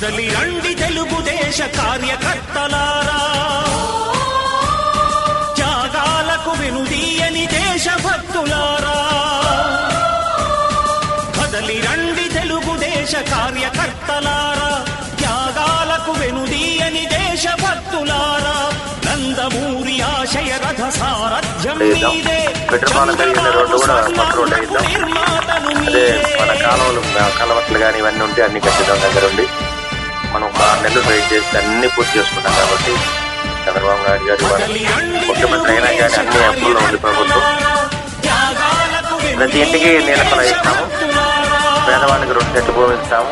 కదలి రండి తెలుగుదేశ కార్యకర్తలారా. త్యాగాలకు వెనుదీయని దేశభక్తులారా. కదలి రండి తెలుగుదేశ కార్యకర్తలారా. త్యాగాలకు వెనుదీయని దేశభక్తులారా. నందమూరి ఆశయ రథ సారథ్యం. మీదే. అదే. మన కాలువలు కలవట్లు కానీ ఇవన్నీ ఉంటే అన్ని కట్టిద్దాం దగ్గర ఉండి మనం ఒక ఆరు నెలలు వెయిట్ చేసి అన్ని పూర్తి చేసుకుంటాం కాబట్టి చంద్రబాబు నాయుడు గారు ముఖ్యమంత్రి అయినా కానీ అన్ని అప్పుల్లో ఉంది ప్రభుత్వం. ప్రతి ఇంటికి నీళ్ళ కొల ఇస్తాము. పేదవాళ్ళకి రెండు సెట్లు భూమి ఇస్తాము.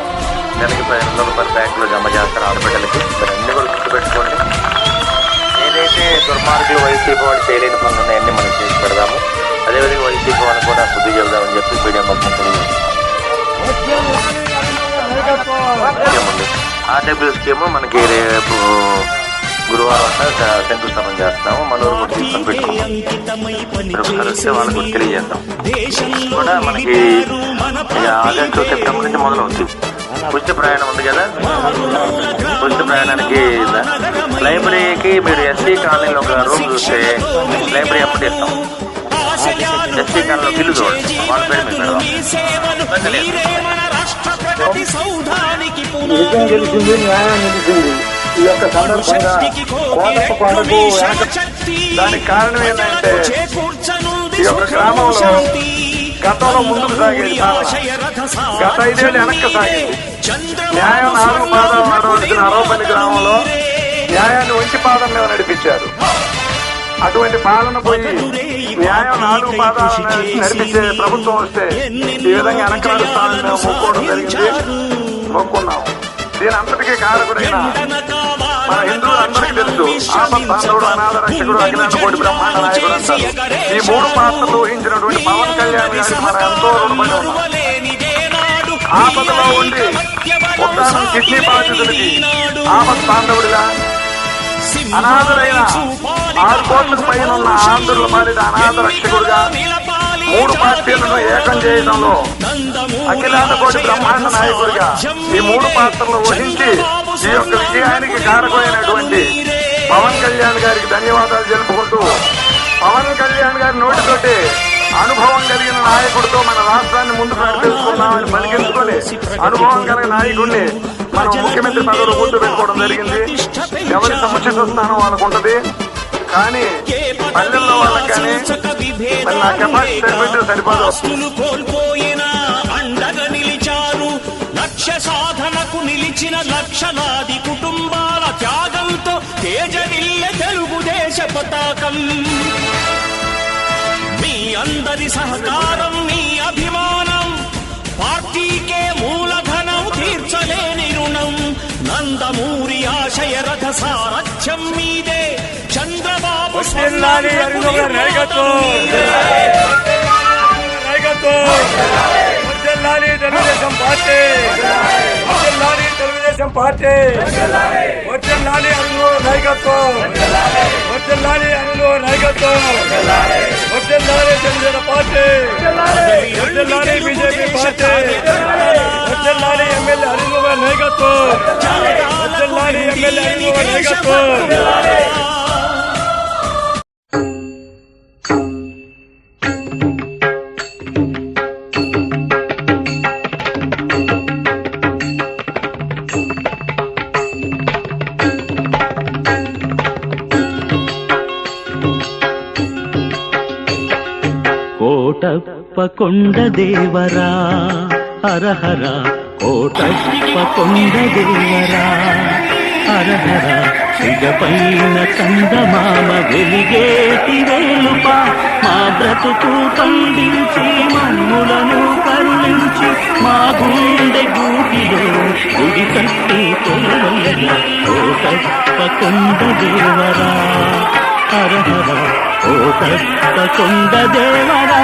నెలకి పదిహేను వందల రూపాయలు బ్యాంకులో జమ చేస్తారు ఆడబిడ్డలకి. అన్ని కూడా గుర్తు పెట్టుకోండి ఏదైతే దుర్మార్గులు వైసీపీ వాళ్ళు చేయలేని పనులు ఉన్నాయన్నీ మనం చేసి పెడదాము. అదేవిధంగా వైసీపీ వాళ్ళు కూడా బుద్ధి చెబుదామని చెప్పి మీడియా తెలియజేస్తుంది ఆర్డబ్ల్యూ స్కీమ్ మనకి రేపు గురువారం శంకుస్థాపన మనూరు కూడా తీసుకొని పెట్టుకున్నాం మీరు ఒకసారి వస్తే వాళ్ళకి కూడా తెలియజేద్దాం. కూడా మనకి ఇక ఆగస్టు సెప్టెంబర్ నుంచి మొదలవుతుంది ఉచిత ప్రయాణం ఉంది కదా? ఉచిత ప్రయాణానికి లైబ్రరీకి మీరు ఎస్సీ కాలనీలో ఒక రూమ్ చూస్తే లైబ్రరీ అప్పుడు ఇస్తాం ఎస్సీ కాలనీలో బిల్లు చూడండి. వాళ్ళ పేరు మీద పెడదాం నిజం గెలిచింది న్యాయం ఈ యొక్క సందర్భంగా కోటప్ప కొండకు దానికి కారణం ఏంటంటే ఈ యొక్క గ్రామంలో గతంలో ముందుకు సాగేది గత ఐదేళ్ళు వెనక్కి సాగేది న్యాయం నాలుగు పాదాలు నడవలసిన అరవపల్లి గ్రామంలో న్యాయాన్ని ఒంటి పాదం మీద నడిపించారు అటువంటి పాలన పోయి న్యాయం నాలుగు పాదాలు నడిపించే ప్రభుత్వం వస్తే ఈ విధంగా వెనక నడుస్తామని మేము జరిగింది. మొక్కున్నాం దీని అంతటికీ కారకుడైన. మన హిందువులందరికీ తెలుసు అనాథ రక్షకుడు బ్రహ్మాండ నాయకుడు అంటారు. ఈ మూడు పాత్రలు ఊహించినటువంటి పవన్ కళ్యాణ్ గారికి మనం ఎంతో రుణపడి ఉన్నాం. ఆపదలో ఉండి ఉత్తానం కిడ్నీ బాధితులకి బాంధవుడిగా అనాథులైన ఆరు కోట్లకు పైన ఉన్న ఆంధ్రుల పాలిట అనాథ రక్షకుడుగా మూడు పార్టీలను ఏకం చేయడంలో అఖిలాండ కోటి బ్రహ్మాండ నాయకుడిగా ఈ మూడు పాత్రలు వహించి ఈ యొక్క విజయానికి కారకమైనటువంటి పవన్ కళ్యాణ్ గారికి ధన్యవాదాలు తెలుపుకుంటూ పవన్ కళ్యాణ్ గారి నోటితోటి అనుభవం కలిగిన నాయకుడితో మన రాష్ట్రాన్ని ముందుకు నడిపిస్తున్నామని పలికించుకొని అనుభవం కలిగిన నాయకుడిని మనం ముఖ్యమంత్రి పదవులు గుర్తు పెట్టుకోవడం జరిగింది. ఎవరి సముచిత స్థానం వాళ్ళకు ఉంటది. కానీ పల్లెల్లో వాళ్ళకి కానీ నా కెపాసిటీ సరిపోదు. లక్ష్య సాధనకు నిలిచిన లక్షలాది కుటుంబాల త్యాగంతో తేజరిల్లె తెలుగుదేశ పతాకం. మీ అందరి సహకారం మీ అభిమానం పార్టీకే మూలధనం తీర్చలేని రుణం. నందమూరి ఆశయ రథ సారథ్యం మీదే చంద్రబాబు. నాయకత్వం. వర్ధిల్లాలి తెలుగుదేశం పార్టీ. వర్ధిల్లాలి తెలుగుదేశం పార్టీ. వర్ధిల్లాలి అరుణ్ నాయకత్వం. వర్ధిల్లాలి అరుణ్ నాయకత్వం. వర్ధిల్లాలి తెలుగుదేశం పార్టీ. వర్ధిల్లాలి బీజేపీ పార్టీ. వర్ధిల్లాలి ఎమ్మెల్యే అరుణ్ నాయకత్వం. వర్ధిల్లాలి ఎమ్మెల్యే అరుణ్ నాయకత్వం. కోటప్ప దేవరా హరహర కోటప్పకొండ దేవరా హరహర సిగపైన కందమామ వెలిగేటి వేలుప మా బ్రతుకు పండించి మన్ములను కరుణించి మా గుండె గూటిలో గుడి కట్టి తొలవల్ల కోటప్పకొండ దేవరా. కొండ దేవరా హరహర కోటప్ప కొండ దేవరా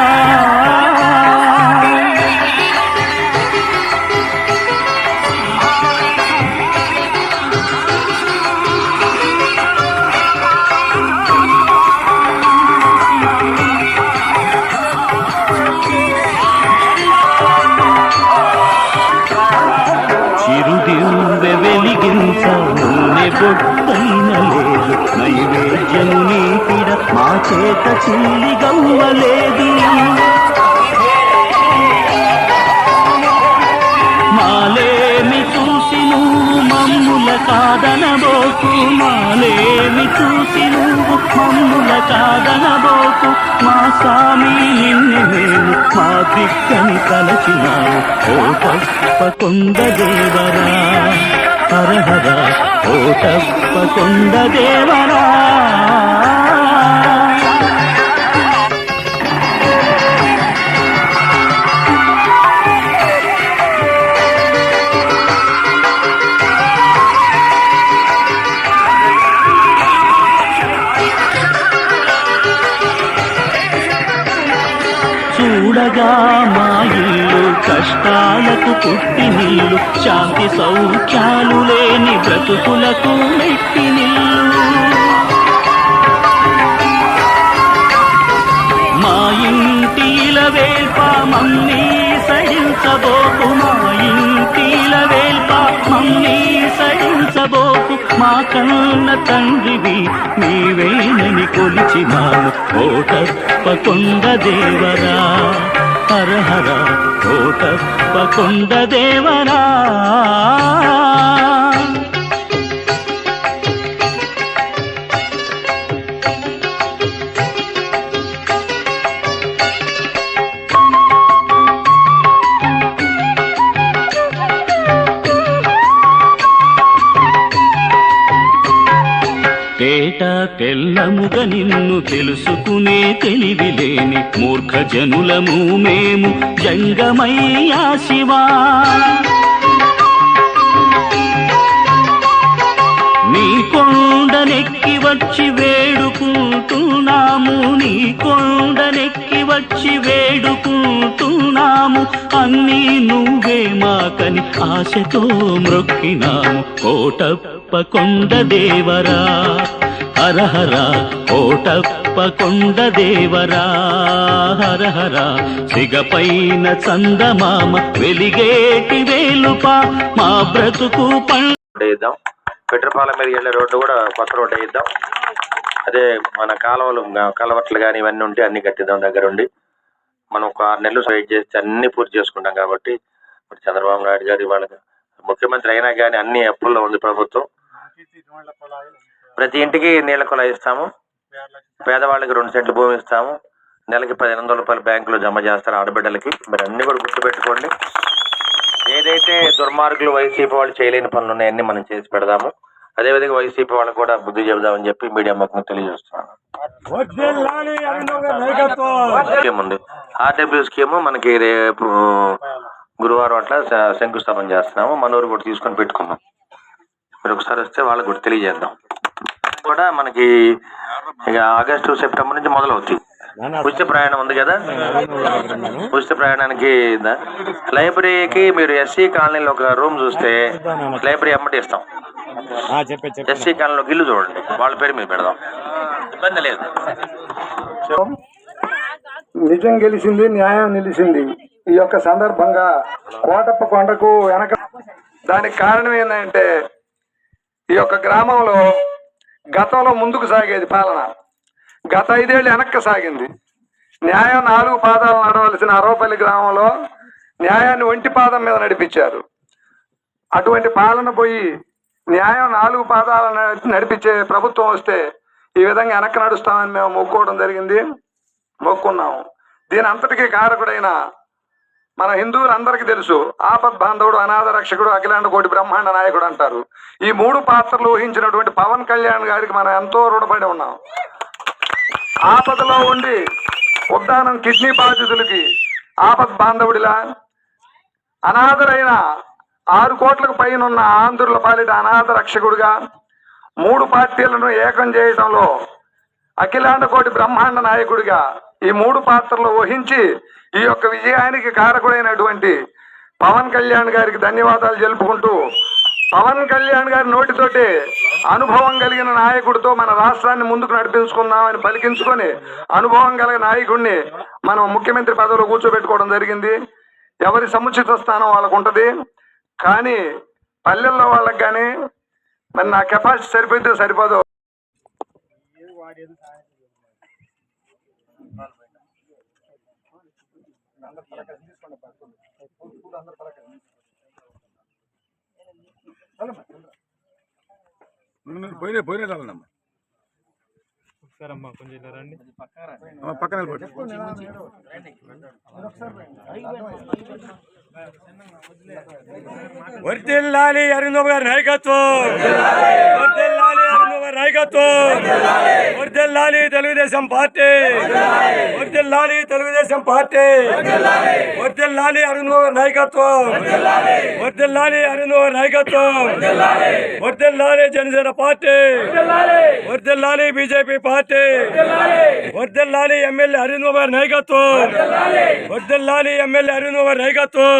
బొట్టైన లేదు నైవేద్యము నీపిడ మా చేత చిల్లి గవ్వలేదు. మాలేమి చూసి నువ్వు మమ్ముల కాదనబోకు. మాలేమి చూసి నువ్వు మమ్ముల కాదనబోకు. మా స్వామి నిన్ను మేము మా దిక్కని తలచినావు ఓ తప్పకొండ దేవరా. హరహర ఓ తప్పకొండ దేవరా చూడగా కష్టాలకు పుట్టి నీళ్ళు శాంతి సౌఖ్యాలు లేని బ్రతుకులకు మెట్టి నిల్లు. మా ఇంటిల వేల్ప మమ్మీ సడించబోకు మా ఇంటిల వేల్ప మమ్మీ సడించబోకు మా కన్న తండ్రివి నీవేనని కొలిచి మాను ఓ తప్పకొండ దేవరా. హర హర ఓ తప్పకొండ దేవరా. తెల్లముగ నిన్ను తెలుసుకునే తెలివి లేని మూర్ఖ జనులము మేము. జంగమయ్యా శివా. నీ కొండనెక్కి వచ్చి వేడుకుంటున్నాము. నీ కొండనెక్కి వచ్చి వేడుకుంటున్నాము. అన్నీ నువ్వే మాకని ఆశతో మ్రొక్కినాము. కోటప్ప కొండ దేవరా. హరహర ఓటప్ప కొండ దేవరా. హరహర సిగపైన చందమామ వెలిగేటి వేలుప మా బ్రతుకు పం. వేద్దాం పెట్రపాలెం మీద వెళ్ళే రోడ్డు కూడా కొత్త రోడ్డు వేద్దాం అదే మన కాలువలు కలవట్లు కానీ ఇవన్నీ ఉంటే అన్ని కట్టిద్దాం దగ్గరుండి. మనం ఒక ఆరు నెలలు వెయిట్ చేస్తే అన్ని పూర్తి చేసుకుంటాం కాబట్టి. మరి చంద్రబాబు నాయుడు గారు ఇవాళ ముఖ్యమంత్రి అయినా కానీ అన్ని అప్పుల్లో ఉంది ప్రభుత్వం. ప్రతి ఇంటికి నీళ్ళ కుళాయి ఇస్తాము. పేదవాళ్ళకి రెండు సెంట్లు భూమి ఇస్తాము. నెలకి పదిహేను వందల రూపాయలు బ్యాంకులో జమ చేస్తారు ఆడబిడ్డలకి. మీరు అన్ని కూడా గుర్తుపెట్టుకోండి. ఏదైతే దుర్మార్గులు వైసీపీ వాళ్ళు చేయలేని పనులు ఉన్నాయన్నీ మనం చేసి పెడదాము. అదేవిధంగా వైసీపీ వాళ్ళకి కూడా బుద్ధి చెబుదామని చెప్పి మీడియా ముఖం తెలియజేస్తున్నాను. స్కీమ్ ఉంది ఆర్డబ్ల్యూ స్కీమ్ మనకి రేపు గురువారం అట్లా శంకుస్థాపన చేస్తున్నాము. మనూరు కూడా తీసుకొని పెట్టుకున్నాం మీరు ఒకసారి వస్తే వాళ్ళకి కూడా తెలియజేద్దాం. కూడా మనకి ఇక ఆగస్టు సెప్టెంబర్ నుంచి మొదలవుతాయి. ఉచిత ప్రయాణం ఉంది కదా? ఉచిత ప్రయాణానికి లైబ్రరీకి మీరు ఎస్సీ కాలనీలో ఒక రూమ్ చూస్తే లైబ్రరీ అమ్మటి ఇస్తాం. ఎస్సీ కాలనీలో ఇల్లు చూడండి. వాళ్ళ పేరు మీద పెడదాం. ఇబ్బంది లేదు. నిజం గెలిచింది న్యాయం నిలిచింది. ఈ యొక్క సందర్భంగా కోటప్ప కొండకు వెనక దానికి కారణం ఏంటంటే ఈ యొక్క గ్రామంలో గతంలో ముందుకు సాగేది పాలన. గత ఐదేళ్ళు వెనక్కి సాగింది. న్యాయం నాలుగు పాదాలు నడవలసిన అరవపల్లి గ్రామంలో న్యాయాన్ని ఒంటి పాదం మీద నడిపించారు. అటువంటి పాలన పోయి న్యాయం నాలుగు పాదాలు నడిపించే ప్రభుత్వం వస్తే ఈ విధంగా వెనక్కి నడుస్తామని మేము మొక్కుకోవడం జరిగింది. మొక్కున్నాము. దీని అంతటికీ కారకుడైన మన హిందువులందరికీ తెలుసు ఆపద్ బాంధవుడు అనాథ రక్షకుడు అఖిలాండ కోటి బ్రహ్మాండ నాయకుడు అంటారు. ఈ మూడు పాత్రలు ఊహించినటువంటి పవన్ కళ్యాణ్ గారికి మనం ఎంతో రుణపడి ఉన్నాం. ఆపదలో ఉండి ఉద్దానం కిడ్నీ బాధితులకి ఆపద్ బాంధవుడిలా అనాథరైన ఆరు కోట్లకు పైన ఉన్న ఆంధ్రుల పాలిట అనాథ రక్షకుడుగా మూడు పార్టీలను ఏకం చేయడంలో అఖిలాండ కోటి బ్రహ్మాండ నాయకుడిగా ఈ మూడు పాత్రలు వహించి ఈ యొక్క విజయానికి కారకుడైనటువంటి పవన్ కళ్యాణ్ గారికి ధన్యవాదాలు జరుపుకుంటూ పవన్ కళ్యాణ్ గారి నోటితోటి అనుభవం కలిగిన నాయకుడితో మన రాష్ట్రాన్ని ముందుకు నడిపించుకుందామని పలికించుకొని అనుభవం కలిగిన నాయకుడిని మనం ముఖ్యమంత్రి పదవిలో కూర్చోబెట్టుకోవడం జరిగింది. ఎవరి సముచిత స్థానం వాళ్ళకు ఉంటుంది. కానీ పల్లెల్లో వాళ్ళకి కానీ మరి నా కెపాసిటీ సరిపోతే సరిపోదు. పోయినా పోయినా చాలమ్మా సరమ్మా కొంచెం ఇలా రండి. అమ్మ, పక్కన నిలబడి. వర్దిల్లాలి అరుణ్ గారి నాయకత్వం. నాయకత్వం వర్దిల్లాలి తెలుగుదేశం పార్టీ వర్దిల్లాలి తెలుగుదేశం పార్టీ వర్దిల్లాలి అరుణ్ గారి నాయకత్వం వర్దిల్లాలి అరుణ్ గారి నాయకత్వం వర్దిల్లాలి జనసేన పార్టీ వర్దిల్లాలి బీజేపీ పార్టీ వర్దిల్లాలి ఎమ్మెల్యే అరుణ్ గారి నాయకత్వం వర్దిల్లాలి ఎమ్మెల్యే అరుణ్ గారి నాయకత్వం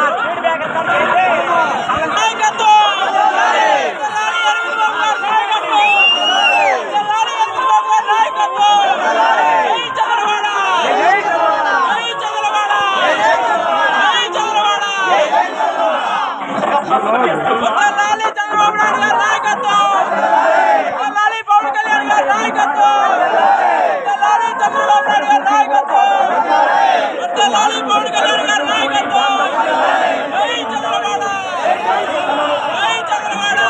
చంద్రబాబు నాయుడు గారి నాయకత్వం లాలి పవన్ కళ్యాణ్ గారి నాయకత్వం లాలి చంద్రబాబు నాయుడు గారి నాయకత్వం లాలి పవన్ కళ్యాణ్ గారి నాయకత్వం జై చంద్రబాబు! జై చంద్రబాబు!